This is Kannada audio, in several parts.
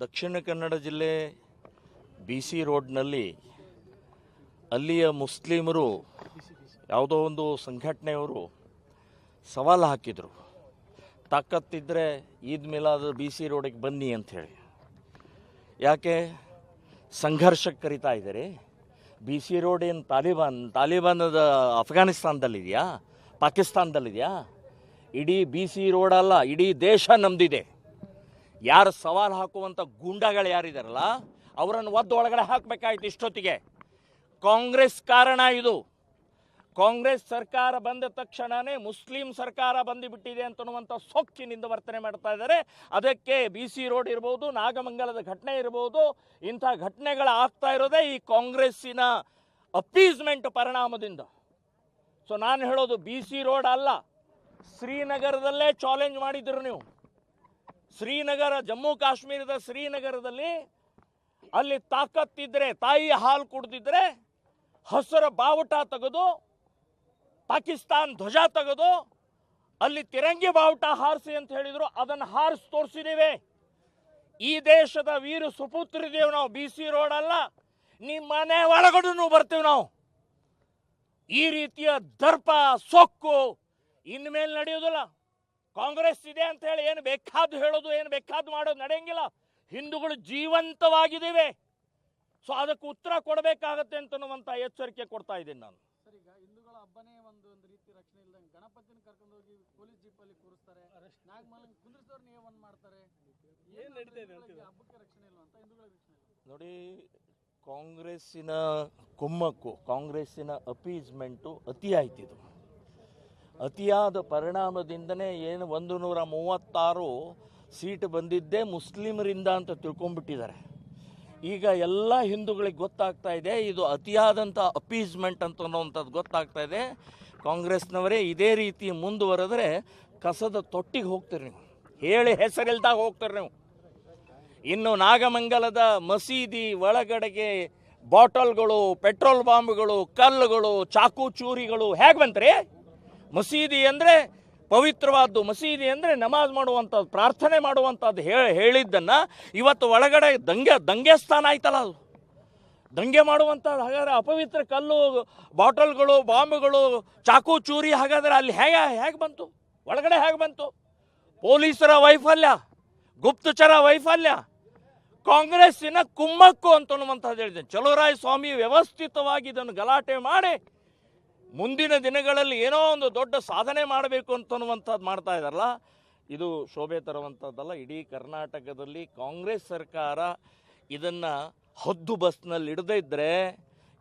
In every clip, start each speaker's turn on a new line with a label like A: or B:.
A: ದಕ್ಷಿಣ ಕನ್ನಡ ಜಿಲ್ಲೆ ಬಿ ಸಿ ರೋಡ್ನಲ್ಲಿ ಅಲ್ಲಿಯ ಮುಸ್ಲಿಮರು ಯಾವುದೋ ಒಂದು ಸಂಘಟನೆಯವರು ಸವಾಲು ಹಾಕಿದರು. ತಾಕತ್ತಿದ್ದರೆ ಈದ್ ಮೇಲಾದ ಬಿ ಸಿ ರೋಡಿಗೆ ಬನ್ನಿ ಅಂಥೇಳಿ. ಯಾಕೆ? ಸಂಘರ್ಷಕ್ಕೆ ಕರಿತಾ ಇದ್ದಾರೆ. ಬಿ ಸಿ ರೋಡ್ ಏನು ತಾಲಿಬಾನ್, ತಾಲಿಬಾನದ ಅಫ್ಘಾನಿಸ್ತಾನದಲ್ಲಿದೆಯಾ? ಪಾಕಿಸ್ತಾನದಲ್ಲಿದೆಯಾ? ಇಡೀ ಬಿ ಸಿ ರೋಡ್ ಅಲ್ಲ, ಇಡೀ ದೇಶ ನಮ್ದಿದೆ. ಯಾರು ಸವಾಲು ಹಾಕುವಂಥ ಗೂಂಡಾಗಳು ಯಾರಿದಾರಲ್ಲ, ಅವರನ್ನು ಒದ್ದು ಒಳಗಡೆ ಹಾಕಬೇಕಾಯ್ತು ಇಷ್ಟೊತ್ತಿಗೆ. ಕಾಂಗ್ರೆಸ್ ಕಾರಣ ಇದು. ಕಾಂಗ್ರೆಸ್ ಸರ್ಕಾರ ಬಂದ ತಕ್ಷಣವೇ ಮುಸ್ಲಿಂ ಸರ್ಕಾರ ಬಂದುಬಿಟ್ಟಿದೆ ಅಂತನ್ನುವಂಥ ಸೊಕ್ಕಿನಿಂದ ವರ್ತನೆ ಮಾಡ್ತಾ ಇದ್ದಾರೆ. ಅದಕ್ಕೆ ಬಿ ಸಿ ರೋಡ್ ಇರ್ಬೋದು, ನಾಗಮಂಗಲದ ಘಟನೆ ಇರ್ಬೋದು, ಇಂಥ ಘಟನೆಗಳು ಆಗ್ತಾ ಇರೋದೇ ಈ ಕಾಂಗ್ರೆಸ್ಸಿನ ಅಪೀಸ್ಮೆಂಟ್ ಪರಿಣಾಮದಿಂದ. ಸೊ ನಾನು ಹೇಳೋದು ಬಿ ಸಿ ರೋಡ್ ಅಲ್ಲ, ಶ್ರೀನಗರದಲ್ಲೇ ಚಾಲೆಂಜ್ ಮಾಡಿದ್ರು ನೀವು. ಶ್ರೀನಗರ, ಜಮ್ಮು ಕಾಶ್ಮೀರದ ಶ್ರೀನಗರದಲ್ಲಿ ಅಲ್ಲಿ ತಾಕತ್ತಿದ್ರೆ, ತಾಯಿ ಹಾಲು ಕುಡ್ದಿದ್ರೆ, ಹಸರ ಬಾವುಟ ತೆಗೆದು, ಪಾಕಿಸ್ತಾನ್ ಧ್ವಜ ತೆಗೆದು, ಅಲ್ಲಿ ತಿರಂಗಿ ಬಾವುಟ ಹಾರಿಸಿ ಅಂತ ಹೇಳಿದ್ರು, ಅದನ್ನು ಹಾರಿಸಿ ತೋರಿಸಿದ್ದೇವೆ ಈ ದೇಶದ ವೀರ ಸುಪುತ್ರಿದ್ದೇವೆ ನಾವು ಬಿ ಸಿ ರೋಡ್ ಅಲ್ಲ ನಿಮ್ಮ ಮನೆ ಒಳಗಡೆನೂ ಬರ್ತೀವಿ ನಾವು. ಈ ರೀತಿಯ ದರ್ಪ, ಸೊಕ್ಕು ಇನ್ಮೇಲೆ ನಡೆಯೋದಿಲ್ಲ ಕಾಂಗ್ರೆಸ್ ಇದೆ ಅಂತ ಹೇಳಿ ಏನು ಬೇಕಾದ್ದು ಹೇಳೋದು ಏನು ಬೇಕಾದ್ದು ಮಾಡೋದು ನಡೆಯಂಗಿಲ್ಲ. ಹಿಂದೂಗಳು ಜೀವಂತವಾಗಿದ್ದೇವೆ. ಸೊ ಅದಕ್ಕೆ ಉತ್ತರ ಕೊಡಬೇಕಾಗತ್ತೆ ಅಂತನ್ನುವಂಥ ಎಚ್ಚರಿಕೆ ಕೊಡ್ತಾ ಇದ್ದೀನಿ ನಾನು.
B: ಸರ್ ಈಗ ಹಿಂದೂಗಳ ಹಬ್ಬನೇ ಒಂದು ಒಂದು ರೀತಿ ರಕ್ಷಣೆ ಇಲ್ದಂಗೆ ಗಣಪತಿನ ಕರ್ಕೊಂಡು ಹೋಗಿ ಪೊಲೀಸ್ ಜೀಪಲ್ಲಿ ಕೂರಿಸ್ತಾರೆ. ನಾಗಮಲ್ ಕುಂದ್ರಿಸಿದವ್ರು ನೇಮನ್ ಮಾಡ್ತಾರೆ?
C: ಏನ್ ನಡೀತಾ ಇದೆ
B: ರಕ್ಷಣೆ ಇಲ್ಲ ಅಂತ ಹಿಂದೂಗಳಿಗೆ ರಕ್ಷಣೆ ಇಲ್ಲ.
A: ನೋಡಿ ಕಾಂಗ್ರೆಸ್ಸಿನ ಕುಮ್ಮಕ್ಕು ಕಾಂಗ್ರೆಸ್ಸಿನ ಅಪೀಸ್ಮೆಂಟು ಅತಿ ಆಯ್ತಿದು. ಅತಿಯಾದ ಪರಿಣಾಮದಿಂದನೇ ಏನು ಒಂದು ನೂರ ಮೂವತ್ತಾರು ಸೀಟ್ ಬಂದಿದ್ದೇ ಮುಸ್ಲಿಮರಿಂದ ಅಂತ ತಿಳ್ಕೊಂಡ್ಬಿಟ್ಟಿದ್ದಾರೆ. ಈಗ ಎಲ್ಲ ಹಿಂದೂಗಳಿಗೆ ಗೊತ್ತಾಗ್ತಾ ಇದೆ, ಇದು ಅತಿಯಾದಂಥ ಅಪೀಸ್ಮೆಂಟ್ ಅಂತ ಅನ್ನೋವಂಥದ್ದು ಗೊತ್ತಾಗ್ತಾ ಇದೆ. ಕಾಂಗ್ರೆಸ್ನವರೇ ಇದೇ ರೀತಿ ಮುಂದುವರೆದ್ರೆ ಕಸದ ತೊಟ್ಟಿಗೆ ಹೋಗ್ತೀರಿ ನೀವು. ಹೇಳಿ ಹೆಸರಿಲ್ದಾಗ ಹೋಗ್ತೀರಿ ನೀವು. ಇನ್ನು ನಾಗಮಂಗಲದ ಮಸೀದಿ ಒಳಗಡೆಗೆ ಬಾಟಲ್ಗಳು, ಪೆಟ್ರೋಲ್ ಬಾಂಬ್ಗಳು, ಕಲ್ಲುಗಳು, ಚಾಕು ಚೂರಿಗಳು ಹೇಗೆ ಬಂತ್ರಿ? ಮಸೀದಿ ಅಂದರೆ ಪವಿತ್ರವಾದ್ದು. ಮಸೀದಿ ಅಂದರೆ ನಮಾಜ್ ಮಾಡುವಂಥದ್ದು, ಪ್ರಾರ್ಥನೆ ಮಾಡುವಂಥದ್ದು ಹೇಳಿ ಹೇಳಿದ್ದನ್ನು ಇವತ್ತು ಒಳಗಡೆ ದಂಗೆ ದಂಗೆ ಸ್ಥಾನ ಆಯ್ತಲ್ಲ ಅದು. ದಂಗೆ ಮಾಡುವಂಥದ್ದು ಹಾಗಾದರೆ ಅಪವಿತ್ರ ಕಲ್ಲು, ಬಾಟಲ್ಗಳು, ಬಾಂಬ್ಗಳು, ಚಾಕು, ಚೂರಿ ಹಾಗಾದ್ರೆ ಅಲ್ಲಿ ಹೇಗೆ ಹೇಗೆ ಬಂತು? ಒಳಗಡೆ ಹೇಗೆ ಬಂತು? ಪೊಲೀಸರ ವೈಫಲ್ಯ, ಗುಪ್ತಚರ ವೈಫಲ್ಯ, ಕಾಂಗ್ರೆಸ್ಸಿನ ಕುಮ್ಮಕ್ಕು ಅಂತ ಅನ್ನುವಂಥದ್ದು ಹೇಳಿದ್ದೇನೆ. ಚಲುವರಾಯ ಸ್ವಾಮಿ ವ್ಯವಸ್ಥಿತವಾಗಿ ಇದನ್ನು ಗಲಾಟೆ ಮಾಡಿ ಮುಂದಿನ ದಿನಗಳಲ್ಲಿ ಏನೋ ಒಂದು ದೊಡ್ಡ ಸಾಧನೆ ಮಾಡಬೇಕು ಅಂತನ್ನುವಂಥದ್ದು ಮಾಡ್ತಾ ಇದ್ದಾರಲ್ಲ, ಇದು ಶೋಭೆ ತರುವಂಥದ್ದಲ್ಲ. ಇಡೀ ಕರ್ನಾಟಕದಲ್ಲಿ ಕಾಂಗ್ರೆಸ್ ಸರ್ಕಾರ ಇದನ್ನು ಹದ್ದು ಬಸ್ನಲ್ಲಿ ಇಡದೇ ಇದ್ದರೆ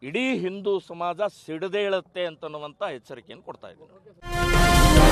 A: ಇಡೀ ಹಿಂದೂ ಸಮಾಜ ಸಿಡದೇಳುತ್ತೆ ಅಂತನ್ನುವಂಥ ಎಚ್ಚರಿಕೆಯನ್ನು ಕೊಡ್ತಾ ಇದ್ದೀನಿ.